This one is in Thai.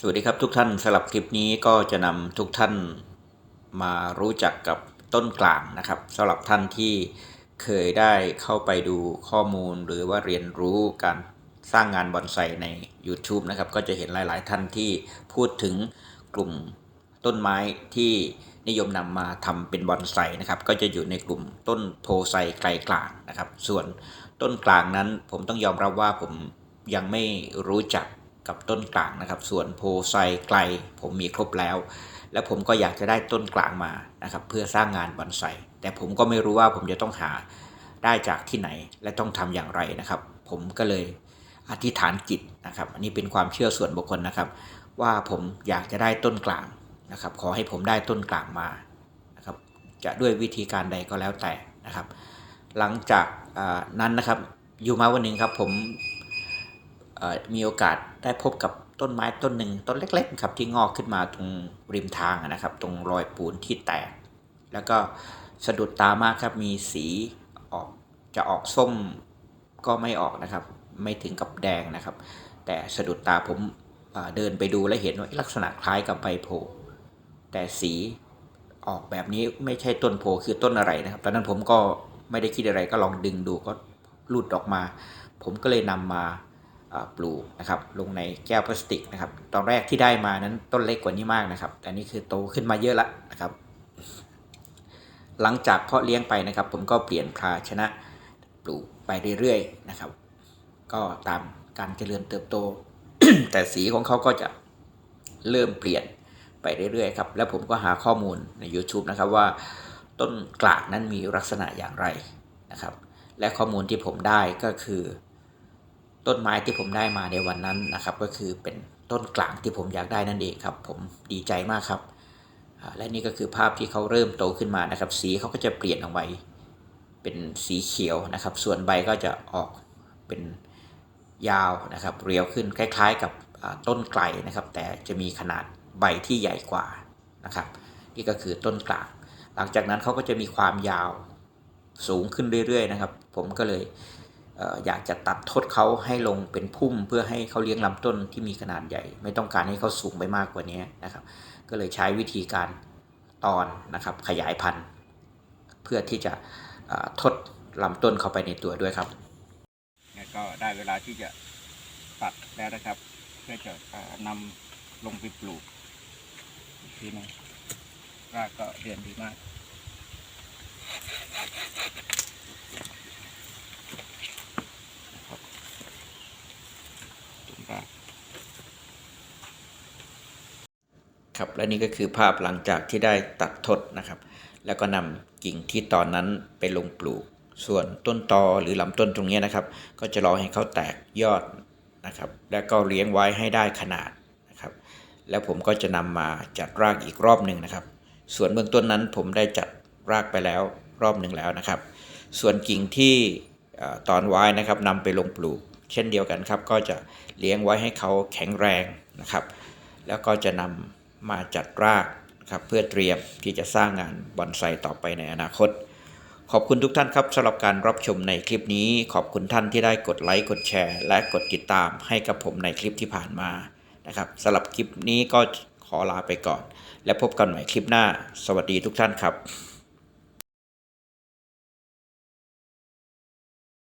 สวัสดีครับทุกท่านสำหรับคลิปนี้ก็จะนำทุกท่านมารู้จักกับต้นกลางนะครับสำหรับท่านที่เคยได้เข้าไปดูข้อมูลหรือว่าเรียนรู้การสร้างงานบอนไซใน YouTube นะครับ ก็จะเห็นหลาย ๆ ท่านที่พูดถึงกลุ่มต้นไม้ที่นิยมนำมาทำเป็นบอนไซนะครับ ก็จะอยู่ในกลุ่มต้นโพไซไกลกลางนะครับ ส่วนต้นกลางนั้นผมต้องยอมรับว่าผมยังไม่รู้จัก กับต้นกลางนะครับ ส่วนโพไซไกลผมมีครบแล้ว แล้วผมก็อยากจะได้ต้นกลางมานะครับเพื่อสร้างงานบอนไซแต่ผมก็ไม่รู้ว่าผมจะต้องหาได้จากที่ไหนและต้องทำอย่างไรนะครับ ผมก็เลยอธิษฐานจิตนะครับ อันนี้เป็นความเชื่อส่วนบุคคลนะครับ ว่าผมอยากจะได้ต้นกลางนะครับ ขอให้ผมได้ต้นกลางมานะครับ จะด้วยวิธีการใดก็แล้วแต่นะครับ หลังจากนั้นนะครับอยู่มาวันหนึ่งครับผม มีโอกาสได้พบกับต้นไม้ต้นหนึ่งต้นเล็กๆครับที่งอกขึ้นมาตรงริมทางนะครับ ตรงรอยปูนที่แตก แล้วก็สะดุดตามากครับมีสีออกจะออกส้มก็ไม่ออกนะครับ ไม่ถึงกับแดงนะครับ แต่สะดุดตาผมอ่าเดินไปดูและเห็นว่าลักษณะคล้ายกับใบโพแต่สีออกแบบนี้ไม่ใช่ต้นโพคือต้นอะไรนะครับตอนนั้นผมก็ไม่ได้คิดอะไรก็ลองดึงดูก็หลุดออกมา ผมก็เลยนำมา ปลูกนะครับลงในแก้วพลาสติกนะครับตอนแรกที่ได้มานั้นต้นเล็กกว่านี้มากนะครับแต่นี่คือโตขึ้นมาเยอะล้วนะครับ หลังจากเพาะเลี้ยงไปนะครับ ผมก็เปลี่ยนภาชนะปลูกไปเรื่อยๆนะครับ ก็ตามการเจริญเติบโต แต่สีของเขาก็จะเริ่มเปลี่ยนไปเรื่อยๆครับแล้วผมก็หาข้อมูลใน YouTube นะครับว่าต้นกลากนั้นมีลักษณะอย่างไรนะครับ และข้อมูลที่ผมได้ก็คือ ต้นไม้ที่ผมได้มาในวันนั้นนะครับ ก็คือเป็นต้นกลางที่ผมอยากได้นั่นเองครับ ผมดีใจมากครับ และนี่ก็คือภาพที่เขาเริ่มโตขึ้นมานะครับ สีเขาก็จะเปลี่ยนออกไปเป็นสีเขียวนะครับ ส่วนใบก็จะออกเป็นยาวนะครับ เรียวขึ้นคล้าย ๆ กับต้นไกลนะครับ แต่จะมีขนาดใบที่ใหญ่กว่านะครับ นี่ก็คือต้นกลางหลังจากนั้นเขาก็จะมีความยาวสูงขึ้นเรื่อย ๆ นะครับ ผมก็เลย อยากจะตัดทดเขาให้ลงเป็นพุ่มเพื่อให้เขาเลี้ยงลำต้นที่มีขนาดใหญ่ ไม่ต้องการให้เขาสูงไปมากกว่านี้นะครับ ก็เลยใช้วิธีการตอนนะครับขยายพันธุ์ เพื่อที่จะทดลำต้นเข้าไปในตัวด้วยครับก็ได้เวลาที่จะตัดแล้วนะครับ เพื่อจะนำลงไปปลูกทีนึงรากก็เรียนดีมาก ครับและนี่ก็คือภาพหลังจากที่ได้ตัดทดนะครับ แล้วก็นำกิ่งที่ตอนนั้นไปลงปลูก ส่วนต้นตอหรือลำต้นตรงนี้นะครับ ก็จะรอให้เขาแตกยอดนะครับ แล้วก็เลี้ยงไว้ให้ได้ขนาดนะครับ แล้วผมก็จะนำมาจัดรากอีกรอบหนึ่งนะครับ ส่วนเบื้องต้นนั้นผมได้จัดรากไปแล้วรอบหนึ่งแล้วนะครับ ส่วนกิ่งที่เอ่อตอนไว้นะครับนำไปลงปลูก เช่นเดียวกันครับ ก็จะเลี้ยงไว้ให้เขาแข็งแรงนะครับ แล้วก็จะนำ มาจัดรากครับเพื่อเตรียมที่จะสร้างงานบอนไซต่อไปในอนาคต ขอบคุณทุกท่านครับสำหรับการรับชมในคลิปนี้ ขอบคุณท่านที่ได้กดไลค์กดแชร์ และกดติดตามให้กับผมในคลิปที่ผ่านมานะครับสำหรับคลิปนี้ก็ขอลาไปก่อน และพบกันใหม่คลิปหน้า สวัสดีทุกท่านครับ